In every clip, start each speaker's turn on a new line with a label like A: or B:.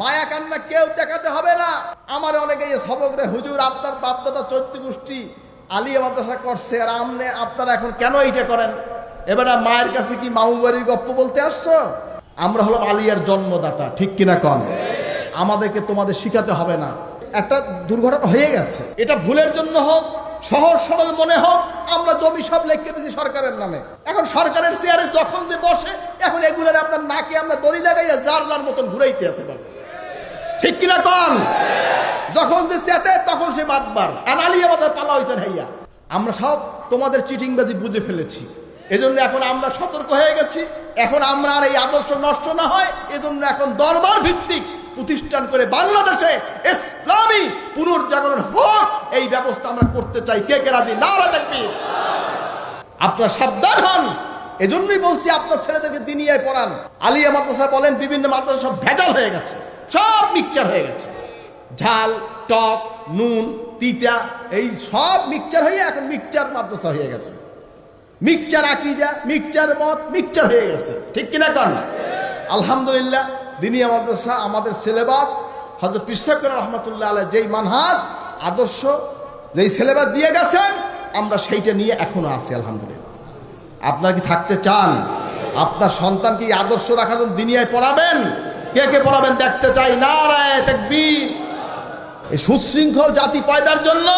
A: মায়া কান্না কেউ দেখাতে হবে না। আমার অনেকে সবক দেয় হুজুর, আপনার বাপদাদা চৈত্য গোষ্ঠী আলিয়া মাদ্রাসা করছে, আর আমনে আপনারা এখন কেন এইটা করেন? এবারে মায়ের কাছে কি মামু বাড়ির গপ্প বলতে আসছো? আমরা হলাম আলিয়ার জন্মদাতা, ঠিক কিনা কন? আমাদেরকে তোমাদের শিখাতে হবে না। একটা দুর্ঘটনা হয়ে গেছে। এটা ভুলের জন্য হোক, সহজ সরল মনে হোক, আমরা জমি সব লিখে দিচ্ছি সরকারের নামে। এখন সরকারের চেয়ারে যখন যে বসে, এখন এগুলোর আপনার নাকে আমরা দড়ি লাগাইয়া যার যার মতন ঘুরাইতে আছে বাবা। ঠিক কিনা কন? যখন যে চেতে, তখন সে বাদবার আনালি আমাদের পালা হয়েছে ভাইয়া আমরা সব তোমাদের চিটিংবাজি বুঝে ফেলেছি। এজন্য এখন আমরা সতর্ক হয়ে গেছি। এখন আমরা আর এই আদর্শ নষ্ট না হয়। এজন্য এখন দরবার ভিত্তিক প্রতিষ্ঠান করে বাংলাদেশে ইসলামী পুনর্জাগরণ হোক। এই ব্যবস্থা আমরা করতে চাই। কে কে রাজি? না দেখবি। আপনার সাবধান হন। এজন্যই বলছি, আপনার ছেলেদেরকে দিনিয়ায় পড়ান। আলিয়া মাদ্রাসা বলেন বিভিন্ন মাদ্রাসা সব ভেজাল হয়ে গেছে। সব মিক্সচার হয়ে গেছে। ঝাল, টক, নুন, তিতা, এই সব মিক্সচার হয়ে এখন মিক্সচার মাদ্রাসা হয়ে গেছে। মিক্সচার আকিজা মিক্সচার মত মিক্সচার হয়ে গেছে। ঠিক কিনা কন? আলহামদুলিল্লাহ, দিনিয়া মাদ্রাসা, আমাদের সিলেবাস হজরত পিসাকুর রহমতুল্লাহ আলাই যেই মানহাস আদর্শ, যেই সিলেবাস দিয়ে গেছেন, আমরা সেইটা নিয়ে এখনও আছি, আলহামদুলিল্লাহ। আপনার কি থাকতে চান? আপনার সন্তানকে আদর্শ রাখার জন্য দিনিয়ায় পড়াবেন? কে কে পড়াবেন দেখতে চাই না রায় দেখবীর এই সুশৃঙ্খল জাতি পয়দার জন্য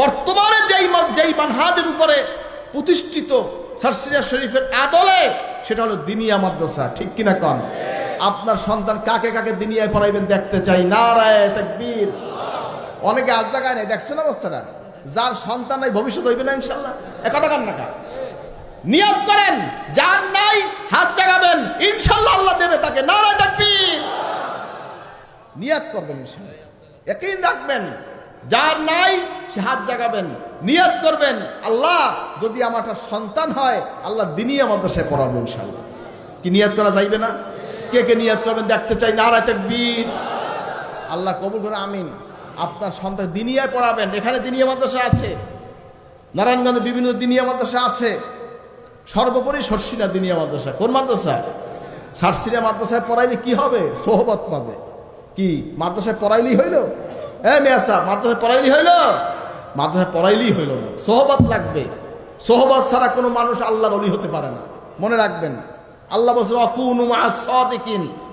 A: বর্তমানে যেই যেই মানহাজের উপরে প্রতিষ্ঠিত সারসিরা শরীফের আদলে, সেটা হলো দিনিয়া মাদ্রাসা, ঠিক কিনা কন? আপনার সন্তান কাকে কাকে দিনিয়ায় পড়াইবেন, দেখতে চাই না রায় তাকবীর। অনেকে আজ জায়গায় নেই, দেখছেন অবস্থাটা? যার সন্তান নাই, ভবিষ্যৎ হইবে না, ইনশাল্লাহ। এ কথা কান না কা? নিয়ত করেন, যার নাই, হাত জাগাবেন, ইনশাল্লাহ আল্লাহ দেবে তাকে নারায় তাকবীর নিয়াত করবেন একই রাখবেন। যার নাই, সে হাত জাগাবেন। নিয়াত করবেন। আল্লাহ যদি আমার একটা সন্তান হয়, আল্লাহ দিনই আমাদের সে পড়াবো ইনশাল্লাহ কি নিয়াত করা যাইবে না? কে কে নিয়াত করবেন দেখতে চাই। না নারায় তাকবীর। আল্লাহ কবুল করে আমিন। আপনার সন্তান দিনিয়ায় পড়াবেন। এখানে দিনিয়া মাদ্রাসা আছে। নারায়ণগঞ্জে বিভিন্ন দিনিয়া মাদ্রাসা আছে। সর্বোপরি সর্ষিনা দিনিয়া মাদ্রাসা কোন মাদ্রাসা? সারসিনা মাদ্রাসায় পড়াইলে কি হবে? সোহবত পাবে। কি? মাদ্রাসায় পড়াইলেই হইল? হ্যাঁ মেয়াসা মাদ্রাসায় পড়াইলি হইল? মাদ্রাসায় পড়াইলেই হইল না। সোহবত লাগবে। সহবাদ ছাড়া কোনো মানুষ আল্লাহর অলি হতে পারে না। মনে রাখবেন আল্লাহ বলছে অকুনু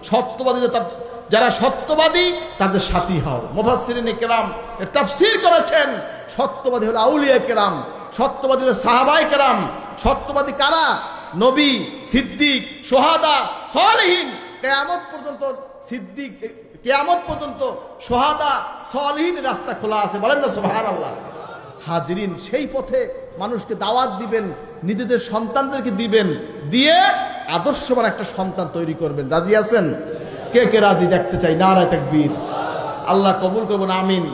A: সত্যবাদী তার- যারা সত্যবাদী, তাদের সাথী হও। মুফাসসিরিন কেরাম এর তাফসীর করেছেন। সত্যবাদী হলো আউলিয়া কেরাম। সত্যবাদী হলো সাহাবাই কেরাম। সত্যবাদী কারা? নবী, সিদ্দিক, সোহাদা, সলিহীন। কেয়ামত পর্যন্ত সিদ্দিক কেয়ামত পর্যন্ত সোহাদা সলিহীন রাস্তা খোলা আছে, বলেন না সোহার আল্লাহ হাজরিন, সেই পথে মানুষকে দাওয়াত দিবেন, নিজেদের সন্তানদেরকে দিবেন, দিয়ে আদর্শবান একটা সন্তান তৈরি করবেন। রাজি আছেন? কে কে রাজি? দেখতে চাই, নারায় তাকবীর। আল্লাহ কবুল করবেন আমিন।